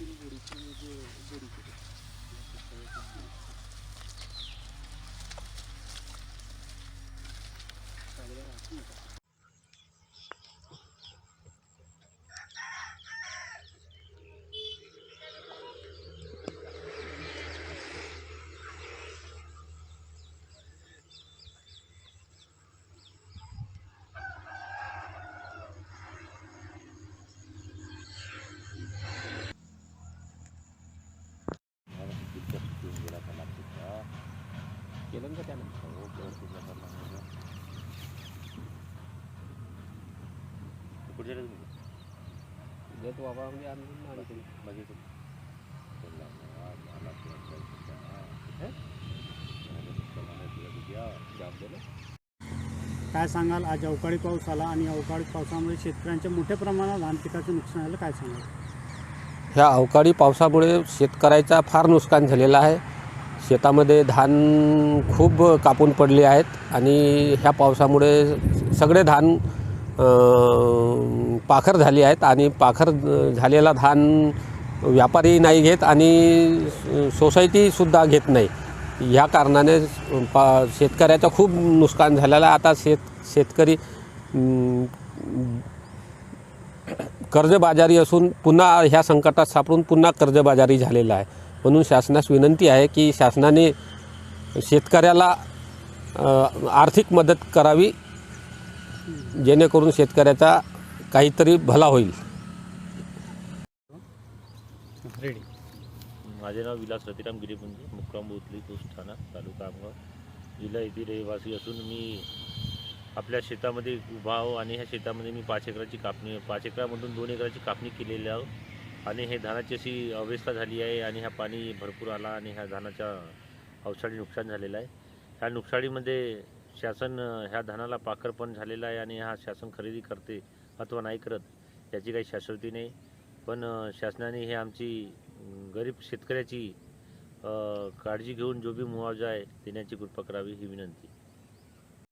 धरताना केलं का त्यानं? कुठे गेले तुम्ही देतो बाबा म्हणजे आणून आणि तुम्ही बघितलं जॉब दिलं काय सांगाल? आज अवकाळी पाऊस आला आणि अवकाळी पावसामुळे शेतकऱ्यांच्या मोठ्या प्रमाणात धान पिकाचं नुकसान झालं. काय सांगाल? ह्या अवकाळी पावसामुळे शेतकऱ्याचा फार नुकसान झालेलं आहे. शेतामध्ये धान खूप कापून पडले आहेत आणि ह्या पावसामुळे सगळे धान पाखर झाले आहेत आणि पाखर झालेला धान व्यापारी नाही घेत आणि सोसायटीसुद्धा घेत नाही. ह्या कारणाने पा शेतकऱ्याचं खूप नुकसान झालेलं आहे. आता शेत शेतकरी कर्जबाजारी असून पुन्हा ह्या संकटात सापडून पुन्हा कर्जबाजारी झालेला आहे. म्हणून शासनास विनंती आहे की शासनाने शेतकऱ्याला आर्थिक मदत करावी जेणेकरून शेतकऱ्याचा काहीतरी भला होईल. रेडी. माझे नाव विलास रतिराम गिरीपुंजे मुक्काम बोतली पोस्ट ठाणा तालुका आमगाव. जिल्हा येथील रहिवासी असून मी आपल्या शेतामध्ये उभा आहो आणि ह्या शेतामध्ये मी पाच एकराची कापणी पाच एकरामधून दोन एकराची कापणी केलेली आहो. आणि हे धानाची अशी अवस्था झाली आहे आणि हा पाणी भरपूर आला आणि ह्या धानाच्या अवसाळी नुकसान झालेलं आहे. ह्या नुकसानीमध्ये शासन ह्या धानाला पाखर पण झालेला आहे आणि हा शासन खरेदी करते अथवा नाही करत याची काही शाश्वती नाही. पण शासनाने हे आमची गरीब शेतकऱ्याची काळजी घेऊन जो बी मुआवजा आहे देण्याची कृपा करावी ही विनंती.